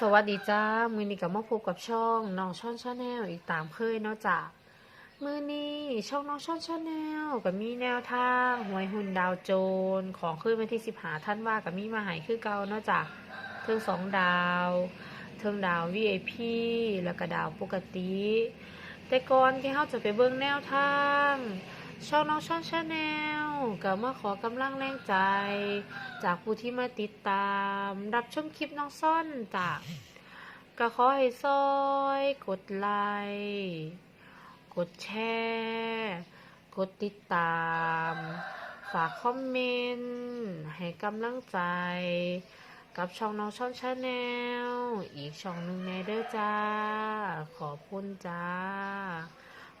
สวัสดีจ้า มือนี้กับมาพบกับช่องน้องช่อนชาแนลอีกตามเคยเนาะจ้ะมือนี้ช่องน้องช่อนชาแนลก็มีแนวทางหวยหุ่นดาวโจรของคืนวันที่สิบหาท่านว่ากับมีมาหายคือเก่าเนาะจ้ะเทิงสองดาวเทิงดาว VIP แล้วก็ดาวปกติ แต่ก่อนที่เราจะไปเบิ่งแนวทาง ช่องน้องช่อนชาแนล ก็มาขอกำลังแรงใจ จากผู้ที่มาติดตาม รับชมคลิปน้องซ่อนจ้ะก็ขอให้ซอย กดไลค์กดแชร์กดติดตาม ฝากคอมเมนต์ให้กำลังใจ กับช่องน้องช่อนชาแนลอีกช่องหนึ่งในเด้อจ้า ขอบคุณจ้า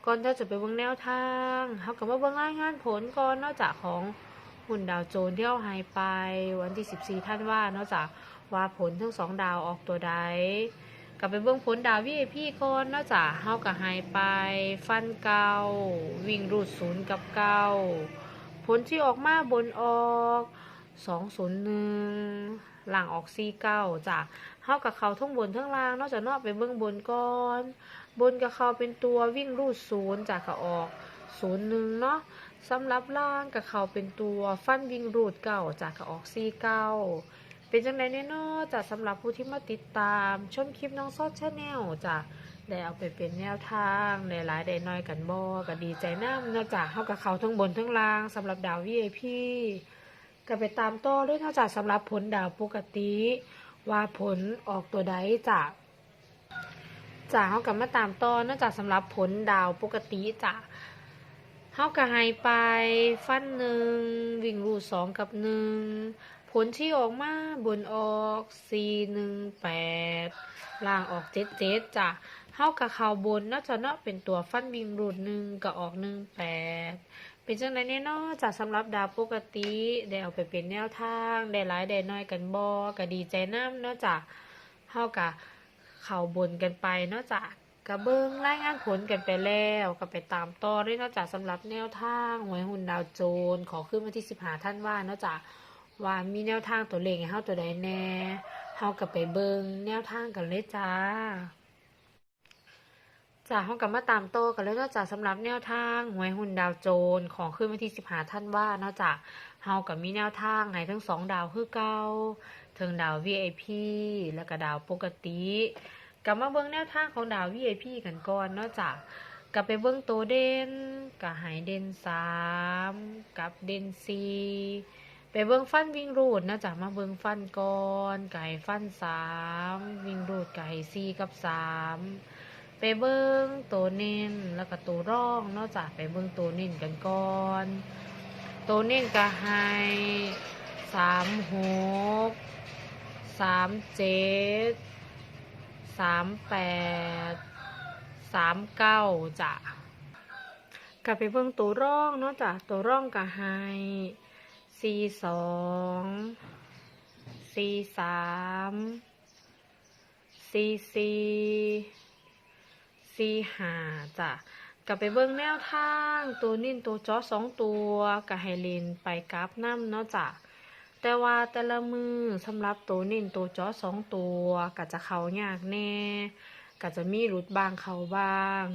ก่อนที่จะไปเบิ่งแนวทางเขากับว่าเบิ่งรายงานผลก่อนนอกจากของหุ่นดาวโจนที่เอาหายไปวันที่ 14 ท่านว่านอกจากว่าผลทั้งสองดาวออกตัวใดกลับไปเบิ่งผลดาววีพี่ก่อนนอกจากเฮากับหายไป ฟันเก่าวิ่งรูดศูนย์กับเก่าผลที่ออกมาบนออก 201 หลังออก49จ้ะเฮากับเขาทั้งบนทั้งล่าง นอกจากนอกไปเบิ่งบนก่อน บนกับเขาเป็นตัววิ่งรูดศูนย์จากกับออกศูนย์หนึ่งเนาะสำหรับล่างกับเขาเป็นตัวฟันวิ่งรูดเก่าจากกับออกซีเก้าเป็นจังไดเนี่ยเนาะจากสำหรับผู้ที่มาติดตาม ชมคลิปน้องซอดชาแนลจ้ะได้เอาไปเป็นแนวทางได้หลายได้น้อยกันบ่ก็ดีใจน้ำเนาะจากเข้ากับเขาทั้งบนทั้งล่างสำหรับดาว VIP ก็ไปตามต่อด้วยนาะจากสำหรับผลดาวปกติ ว่าผลออกตัวใดจากจ้าเขากลับมาตามต่อนองจากสำหรับผลดาวปกติจ้ะเขาก็ให้ไปฟันหนึ่งวิ่งรูสองกับหนึ่งผลที่ออกมาบนออกสี่หนึ่งแปดล่างออกเจ็ดเจ็ดจ้ะเขากับเขาบนน่าจะเนาะเป็นตัวฟันวิ่งรูดหนึ่งกับออกหนึ่งแปด เป็นจังไดเนี่ยเนาะจากสำหรับดาวปกติได้เอาไปเป็นแนวทางได้หลายได้น้อยกันบอก็ดีใจน้ำเนาะจ้ะเขากับเข้าบนกันไปเนอกจากกระเบื้องรายงานผลกันไปแล้วก็ไปตามต่อด้วยนอกจากสำหรับแนวทางหวยหุ่นดาวโจนขอขึ้นมาที่สิบหาท่านว่าเนอกจากว่ามีแนวทางตัวเลขให้เฮาตัวใดแน่เฮากับไปเบิ่งแนวทางกันเลยจ้า จ้าเฮากับมาตามโตกันเลยเนอกจากสำหรับแนวทางหวยหุ่นดาวโจนของขึ้นมาที่สิบหาท่านว่านอกจากเฮากับมีแนวทางให้ทั้งสองดาวคือเก่าเทิงดาว VIP แล้วก็ดาวปกติกลับมาเบิ่งแนวทางของดาว VIP กันก่อนนอกจากกลับไปเบิ่งโตเด่นกับหายเด่นสามกับเด่นสี่ไปเบิ่งฟันวิ่งรูดนอกจากมาเบิ่งฟันก่อนไก่ฟันสามวิ่งรูดไก่สี่กับสาม ไปเบิ่งตัวเน้นแล้วก็ตัวร่องนอกจากไปเบิ่งตัวเน้นกันก่อนตัวเน้นก็ให้สามหกสามเจ็ดสามแปดสามเก้าจ้ะกลับไปเบิ่งตัวร่องเนาะจ้ะตัวร่องกับไฮสี่สองสี่สามสี่สี่ สี่หาจ้ะกลับไปเบิ่งแนวทางตัวนิ่นตัวจอสองตัวกับไฮเลนไปกราฟน้ำเนาะจ้ะแต่ว่าแต่ละมือสำหรับตัวนิ่นตัวจอสองตัวก็จะเขายากแน่ก็จะมีรูดบางเขาบาง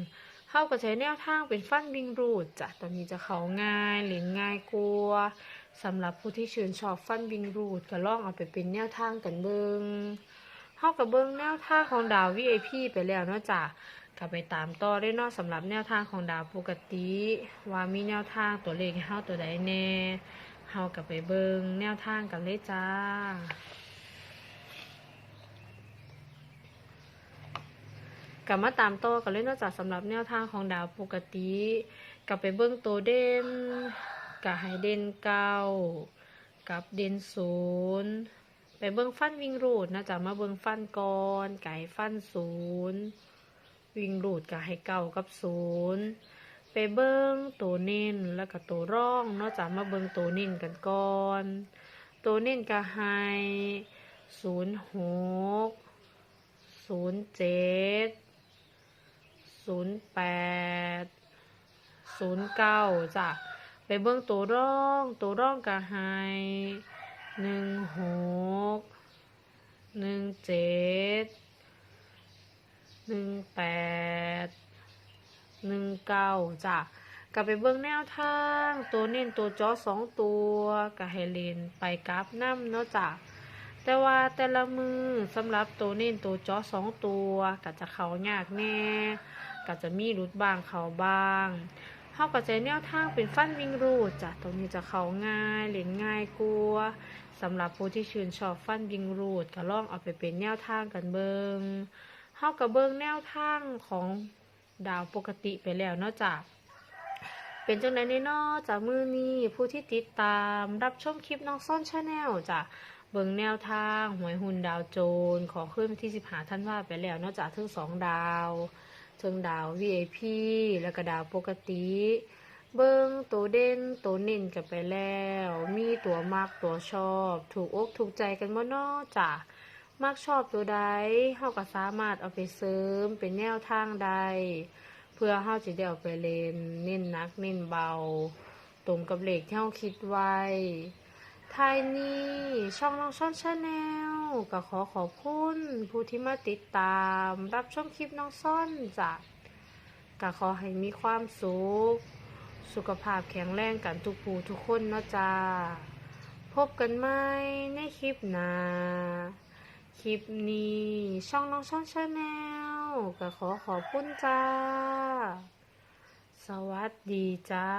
เข้าก็ใช้แนวทางเป็นฟันวิ่งรูดจ้ะตอนนี้จะเขาง่ายหรือง่ายกลัวสำหรับผู้ที่ชื่นชอบฟันวิ่งรูดก็ลองเอาไปเป็นแนวทางกันเบิงเข้ากับเบิงแนวทางของดาว VIP ไปแล้วเนาะจ้ะ ก็ไปตามต่อได้นอกสำหรับแนวทางของดาวปกติ ว่ามีแนวทางตัวเลขเข้าตัวใดแน่เฮากลับไปเบิงแนวทางกันเลยจ้ากลับมาตามต่อกันเลยนอกจากสำหรับแนวทางของดาวปกติกลับไปเบิ้งตัวเด่นกับไฮเด่นเก้ากับเด่นศูนย์ไปเบิ้งฟันวิ่งรูดนะจ๊ะมาเบิ้งฟันก่อนไก่ฟันศูนย์ วิ่งรูดกับไฮเก้ากับศูนย์ไปเบิ้งตัวเน้นแล้วก็ตัวร่องนอกจากมาเบิ้งตัวเน้นกันก่อน ตัวเน้นก็ให้ศูนย์หกศูนย์เจ็ดศูนย์แปดศูนย์เก้าจ้ะไปเบิ้งตัวร่อง ตัวร่องก็ให้หนึ่งหกหนึ่งเจ็ด แปดหนึ่งเก้าจ้ะก็ไปเบิ่งแนวทาง ตัวเน้นตัวจอสองตัวก็ให้เลนไปกราฟน้ำเนาะจ้ะแต่ว่าแต่ละมือสำหรับตัวเน้นตัวจอสองตัวก็จะเขายากแน่ก็จะมีรุดบางเขาบางเฮาก็จแนวทางเป็นฟันวิ่งรูดจ้ะตรงนี้จะเขาง่ายเล่นง่ายกลัวสำหรับผู้ที่ชื่นชอบฟันบิงรูดก็ลองเอาไปเป็นแนวทางกันเบิง เฮากับเบิงแนวทางของดาวปกติไปแล้วเนาะจากเป็นจังไดแน่นอจากมือนี้ผู้ที่ติดตามรับชมคลิปน้องซ่อนชาแนลจ้ะเบิงแนวทางหวยหุ่นดาวโจรขอขึ้นวันที่15ท่านว่าไปแล้วเนอกจากทั้งสองดาวเทิงดาว VIP แล้วก็ดาวปกติ เบิ้งตัวเด่นตัวเน่นกันไปแล้ว มีตัวมักตัวชอบ ถูกอกถูกใจกันบ่นอจ้ะ มักชอบตัวใดเฮาก็สามารถเอาไปเสริมเป็นแนวทางใด เพื่อเฮาจะได้เอาไปเล่นเน้นหนักเน้นเบา ตรงกับเลขที่เฮาคิดไว้ท้ายนี้ช่องน้องช่อนชาแนลก็ขอขอบคุณผู้ที่มาติดตาม รับชมคลิปน้องซ่อนจ้ะก็ขอให้มีความสุข สุขภาพแข็งแรงกันทุกผู้ทุกคนเนาะจ้า พบกันไหมในคลิปหน้า คลิปนี้ช่องน้องช่องชาแนลก็ขอขอบคุณจ้า สวัสดีจ้า